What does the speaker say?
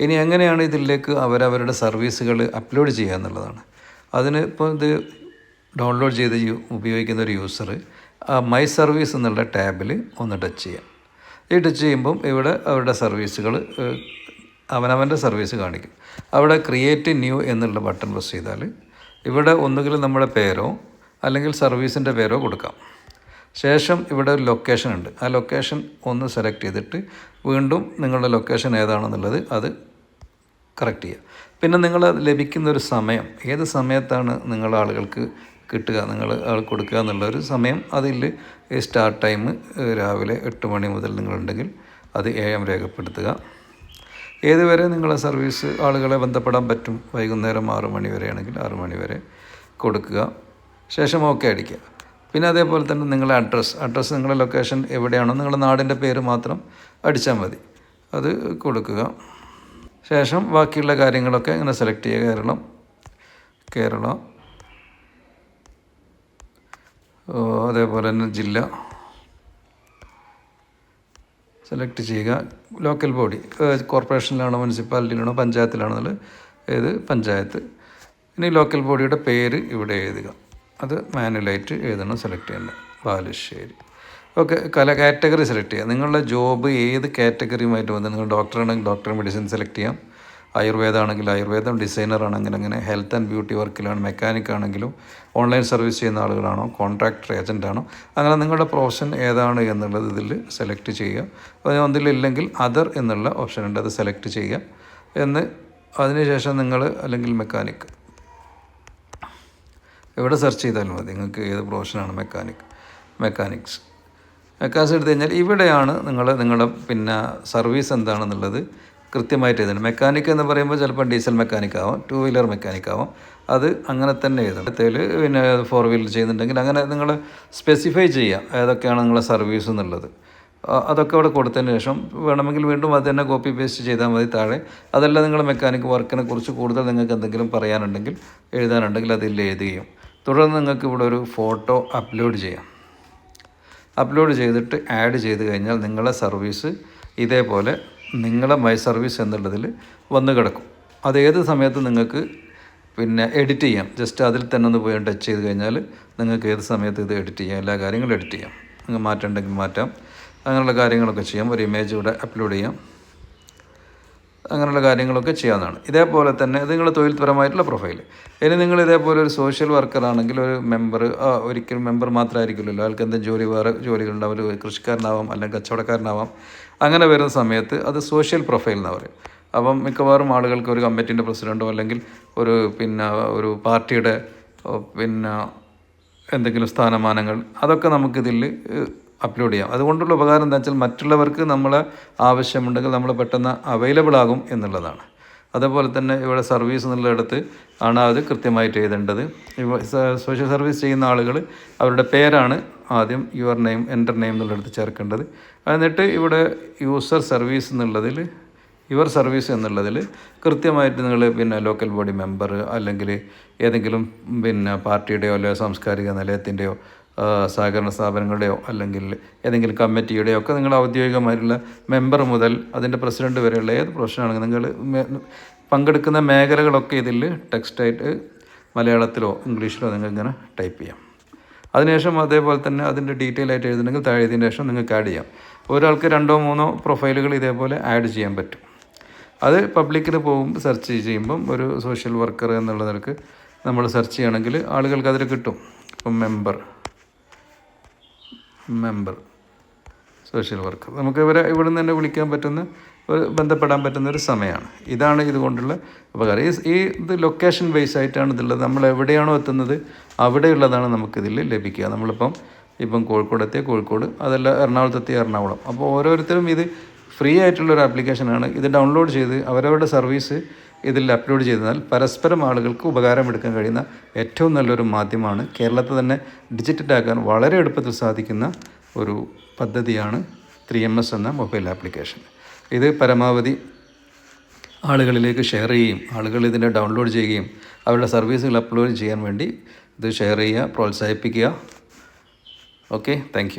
ഇനി എങ്ങനെയാണ് ഇതിലേക്ക് അവരവരുടെ സർവീസുകൾ അപ്ലോഡ് ചെയ്യുക എന്നുള്ളതാണ്. അതിന് ഇപ്പോൾ ഇത് ഡൗൺലോഡ് ചെയ്ത് ഉപയോഗിക്കുന്ന ഒരു യൂസർ മൈ സർവീസ് എന്നുള്ള ടാബിൽ ഒന്ന് ടച്ച് ചെയ്യാം. ഈ ടച്ച് ചെയ്യുമ്പം ഇവിടെ അവരുടെ സർവീസുകൾ അവനവന്റെ സർവീസ് കാണിക്കും. അവിടെ ക്രിയേറ്റ് ന്യൂ എന്നുള്ള ബട്ടൺ പ്രസ് ചെയ്താൽ ഇവിടെ ഒന്നുകിൽ നമ്മുടെ പേരോ അല്ലെങ്കിൽ സർവീസിന്റെ പേരോ കൊടുക്കാം. ശേഷം ഇവിടെ ഒരു ലൊക്കേഷൻ ഉണ്ട്. ആ ലൊക്കേഷൻ ഒന്ന് സെലക്ട് ചെയ്തിട്ട് വീണ്ടും നിങ്ങളുടെ ലൊക്കേഷൻ ഏതാണെന്നുള്ളത് അത് കറക്റ്റ് ചെയ്യുക. പിന്നെ നിങ്ങൾ ലഭിക്കുന്ന ഒരു സമയം ഏത് സമയത്താണ് നിങ്ങൾ ആളുകൾക്ക് കിട്ടുക നിങ്ങൾ ആൾ കൊടുക്കുക എന്നുള്ളൊരു സമയം അതിൽ സ്റ്റാർട്ട് ടൈം രാവിലെ എട്ട് മണി മുതൽ നിങ്ങളുണ്ടെങ്കിൽ അത് എം രേഖപ്പെടുത്തുക. ഏതുവരെ നിങ്ങളെ സർവീസ് ആളുകളെ ബന്ധപ്പെടാൻ പറ്റും? വൈകുന്നേരം ആറു മണി വരെയാണെങ്കിൽ ആറു മണി വരെ കൊടുക്കുക. ശേഷം ഓക്കെ അടിക്കുക. പിന്നെ അതേപോലെ തന്നെ നിങ്ങളുടെ അഡ്രസ്സ് അഡ്രസ്സ് നിങ്ങളുടെ ലൊക്കേഷൻ എവിടെയാണോ നിങ്ങളുടെ നാടിന്റെ പേര് മാത്രം അടിച്ചാൽ മതി. അത് കൊടുക്കുക. ശേഷം ബാക്കിയുള്ള കാര്യങ്ങളൊക്കെ ഇങ്ങനെ സെലക്ട് ചെയ്യുക. കേരളം കേരളം. അതേപോലെ തന്നെ ജില്ല. സെലക്ട് ചെയ്യുക. ലോക്കൽ ബോഡി കോർപ്പറേഷനിലാണോ മുനിസിപ്പാലിറ്റിയിലാണോ പഞ്ചായത്തിലാണോ ഏത് പഞ്ചായത്ത്. ഇനി ലോക്കൽ ബോഡിയുടെ പേര് ഇവിടെ എഴുതുക. അത് മാനുവലായിട്ട് എഴുതണം സെലക്ട് ചെയ്യേണ്ടത് ബാലുശ്ശേരി. ഓക്കെ കല കാറ്റഗറി സെലക്ട് ചെയ്യാം. നിങ്ങളുടെ ജോബ് ഏത് കാറ്റഗറിയുമായിട്ട് വന്ന് നിങ്ങൾ ഡോക്ടർ ആണെങ്കിൽ ഡോക്ടർ മെഡിസിൻ സെലക്ട് ചെയ്യാം. ആയുർവേദം ആണെങ്കിൽ ആയുർവേദം ഡിസൈനർ ആണെങ്കിൽ അങ്ങനെ ഹെൽത്ത് ആൻഡ് ബ്യൂട്ടി വർക്കിലാണ് മെക്കാനിക് ആണെങ്കിലും ഓൺലൈൻ സർവീസ് ചെയ്യുന്ന ആളുകളാണോ? കോൺട്രാക്ടർ ഏജന്റ് ആണോ? അങ്ങനെ നിങ്ങളുടെ പ്രൊഫഷൻ ഏതാണ് എന്നുള്ളത് ഇതിൽ സെലക്ട് ചെയ്യുക. അത് ഒന്നിലില്ലെങ്കിൽ അതർ എന്നുള്ള ഓപ്ഷൻ ഉണ്ട്. അത് സെലക്ട് ചെയ്യുക. എന്ന് അതിനുശേഷം നിങ്ങൾ അല്ലെങ്കിൽ മെക്കാനിക് എവിടെ സെർച്ച് ചെയ്താലും മതി. നിങ്ങൾക്ക് ഏത് പ്രൊഫഷനാണ് മെക്കാനിക് മെക്കാനിക്സ് മെക്കാനിക്സ് എടുത്തു കഴിഞ്ഞാൽ ഇവിടെയാണ് നിങ്ങൾ നിങ്ങളുടെ പിന്നെ സർവീസ് എന്താണെന്നുള്ളത് കൃത്യമായിട്ട് എഴുതണം. മെക്കാനിക് എന്ന് പറയുമ്പോൾ ചിലപ്പോൾ ഡീസൽ മെക്കാനിക് ആവാം ടു വീലർ മെക്കാനിക് ആവാം. അത് അങ്ങനെ തന്നെ എഴുതണം. അടുത്തതിൽ പിന്നെ ഫോർ വീലർ ചെയ്യുന്നുണ്ടെങ്കിൽ അങ്ങനെ നിങ്ങൾ സ്പെസിഫൈ ചെയ്യാം ഏതൊക്കെയാണ് നിങ്ങളുടെ സർവീസ് എന്നുള്ളത്. അതൊക്കെ അവിടെ കൊടുത്തതിന് ശേഷം വേണമെങ്കിൽ വീണ്ടും അത് തന്നെ കോപ്പി പേസ്റ്റ് ചെയ്താൽ മതി താഴെ. അതെല്ലാം നിങ്ങൾ മെക്കാനിക് വർക്കിനെ കുറിച്ച് കൂടുതൽ നിങ്ങൾക്ക് എന്തെങ്കിലും പറയാനുണ്ടെങ്കിൽ എഴുതാനുണ്ടെങ്കിൽ അതിൽ എഴുതുകയും. തുടർന്ന് നിങ്ങൾക്ക് ഇവിടെ ഒരു ഫോട്ടോ അപ്ലോഡ് ചെയ്യാം. അപ്ലോഡ് ചെയ്തിട്ട് ആഡ് ചെയ്ത് കഴിഞ്ഞാൽ നിങ്ങളെ സർവീസ് ഇതേപോലെ നിങ്ങളെ മൈ സർവീസ് എന്നുള്ളതിൽ വന്നു കിടക്കും. അത് ഏത് സമയത്ത് നിങ്ങൾക്ക് പിന്നെ എഡിറ്റ് ചെയ്യാം. ജസ്റ്റ് അതിൽ തന്നെ ഒന്ന് പോയി ടച്ച് ചെയ്ത് കഴിഞ്ഞാൽ നിങ്ങൾക്ക് ഏത് സമയത്ത് ഇത് എഡിറ്റ് ചെയ്യാം. എല്ലാ കാര്യങ്ങളും എഡിറ്റ് ചെയ്യാം. നിങ്ങൾ മാറ്റമുണ്ടെങ്കിൽ മാറ്റാം. അങ്ങനെയുള്ള കാര്യങ്ങളൊക്കെ ചെയ്യാം. ഒരു ഇമേജ് ഇവിടെ അപ്ലോഡ് ചെയ്യാം. അങ്ങനെയുള്ള കാര്യങ്ങളൊക്കെ ചെയ്യാവുന്നതാണ്. ഇതേപോലെ തന്നെ ഇത് നിങ്ങളുടെ തൊഴിൽപരമായിട്ടുള്ള പ്രൊഫൈൽ ഇനി നിങ്ങൾ ഇതേപോലെ ഒരു സോഷ്യൽ വർക്കർ ആണെങ്കിൽ ഒരു മെമ്പർ ഒരിക്കലും മെമ്പർ മാത്രമായിരിക്കില്ലല്ലോ. അയാൾക്ക് എന്തെങ്കിലും ജോലി വേറെ ജോലികളുണ്ടാവും. ഒരു കൃഷിക്കാരനാവാം അല്ലെങ്കിൽ കച്ചവടക്കാരനാവാം. അങ്ങനെ വരുന്ന സമയത്ത് അത് സോഷ്യൽ പ്രൊഫൈൽ എന്ന് പറയും അപ്പം മിക്കവാറും ആളുകൾക്ക് ഒരു കമ്മിറ്റീന്റെ പ്രസിഡന്റോ അല്ലെങ്കിൽ ഒരു പിന്നെ ഒരു പാർട്ടിയുടെ പിന്നെ എന്തെങ്കിലും സ്ഥാനമാനങ്ങൾ അതൊക്കെ നമുക്കിതിൽ അപ്ലോഡ് ചെയ്യാം. അതുകൊണ്ടുള്ള ഉപകാരം എന്താ വെച്ചാൽ മറ്റുള്ളവർക്ക് നമ്മൾ ആവശ്യമുണ്ടെങ്കിൽ നമ്മൾ പെട്ടെന്ന് അവൈലബിൾ ആകും എന്നുള്ളതാണ്. അതേപോലെ തന്നെ ഇവിടെ സർവീസ് എന്നുള്ളിടത്ത് ആണ് അത് കൃത്യമായിട്ട് എഴുതേണ്ടത്. സോഷ്യൽ സർവീസ് ചെയ്യുന്ന ആളുകൾ അവരുടെ പേരാണ് ആദ്യം യുവർ നെയിം എന്റർ നെയിം എന്നുള്ളിടത്ത് ചേർക്കേണ്ടത്. എന്നിട്ട് ഇവിടെ യൂസർ സർവീസ് എന്നുള്ളതിൽ യുവർ സർവീസ് എന്നുള്ളതിൽ കൃത്യമായിട്ട് നിങ്ങൾ പിന്നെ ലോക്കൽ ബോഡി മെമ്പർ അല്ലെങ്കിൽ ഏതെങ്കിലും പിന്നെ പാർട്ടിയുടെയോ അല്ലെങ്കിൽ സാംസ്കാരിക നിലയത്തിന്റെയോ സഹകരണ സ്ഥാപനങ്ങളുടെയോ അല്ലെങ്കിൽ ഏതെങ്കിലും കമ്മിറ്റിയുടെയോ ഒക്കെ നിങ്ങൾ ഔദ്യോഗികമായിട്ടുള്ള മെമ്പർ മുതൽ അതിന്റെ പ്രസിഡന്റ് വരെയുള്ള ഏത് പ്രൊഫഷനാണെങ്കിൽ നിങ്ങൾ പങ്കെടുക്കുന്ന മേഖലകളൊക്കെ ഇതിൽ ടെക്സ്റ്റായിട്ട് മലയാളത്തിലോ ഇംഗ്ലീഷിലോ നിങ്ങൾ ഇങ്ങനെ ടൈപ്പ് ചെയ്യാം. അതിനുശേഷം അതേപോലെ തന്നെ അതിന്റെ ഡീറ്റെയിൽ ആയിട്ട് എഴുതണമെങ്കിൽ താഴെ ഇതിന്റെ ശേഷം നിങ്ങൾക്ക് ആഡ് ചെയ്യാം. ഒരാൾക്ക് രണ്ടോ മൂന്നോ പ്രൊഫൈലുകൾ ഇതേപോലെ ആഡ് ചെയ്യാൻ പറ്റും. അത് പബ്ലിക്കിന് പോകും സെർച്ച് ചെയ്യുമ്പം ഒരു സോഷ്യൽ വർക്കർ എന്നുള്ള നിലയ്ക്ക് നമ്മൾ സെർച്ച് ചെയ്യണമെങ്കിൽ ആളുകൾക്ക് അതിൽ കിട്ടും. ഇപ്പം മെമ്പർ മെമ്പർ സോഷ്യൽ വർക്കർ. നമുക്ക് ഇവരെ ഇവിടെ നിന്ന് തന്നെ വിളിക്കാൻ പറ്റുന്ന ഒരു ബന്ധപ്പെടാൻ പറ്റുന്ന ഒരു സമയമാണ്. ഇതാണ് ഇതുകൊണ്ടുള്ള ഉപകാരം. ഈ ഈ ഇത് ലൊക്കേഷൻ ബേസ് ആയിട്ടാണ് ഇതുള്ളത്. നമ്മൾ എവിടെയാണോ എത്തുന്നത് അവിടെയുള്ളതാണ് നമുക്കിതിൽ ലഭിക്കുക. നമ്മളിപ്പം ഇപ്പം കോഴിക്കോട് എത്തിയ കോഴിക്കോട് അതല്ല എറണാകുളത്ത് എത്തിയ എറണാകുളം. അപ്പോൾ ഓരോരുത്തരും ഇത് ഫ്രീ ആയിട്ടുള്ള ഒരു ആപ്ലിക്കേഷനാണ് ഇത് ഡൗൺലോഡ് ചെയ്ത് അവരവരുടെ സർവീസ് ഇതിൽ അപ്ലോഡ് ചെയ്താൽ പരസ്പരം ആളുകൾക്ക് ഉപകാരമെടുക്കാൻ കഴിയുന്ന ഏറ്റവും നല്ലൊരു മാധ്യമമാണ്. കേരളത്തെ തന്നെ ഡിജിറ്റലാക്കാൻ വളരെ എളുപ്പത്തിൽ സാധിക്കുന്ന ഒരു പദ്ധതിയാണ് ത്രീ എം എസ് എന്ന മൊബൈൽ ആപ്ലിക്കേഷൻ ഇത് പരമാവധി ആളുകളിലേക്ക് ഷെയർ ചെയ്യുകയും ആളുകൾ ഇതിനെ ഡൗൺലോഡ് ചെയ്യുകയും അവരുടെ സർവീസുകൾ അപ്ലോഡ് ചെയ്യാൻ വേണ്ടി ഇത് ഷെയർ ചെയ്യുക പ്രോത്സാഹിപ്പിക്കുക. Okay thank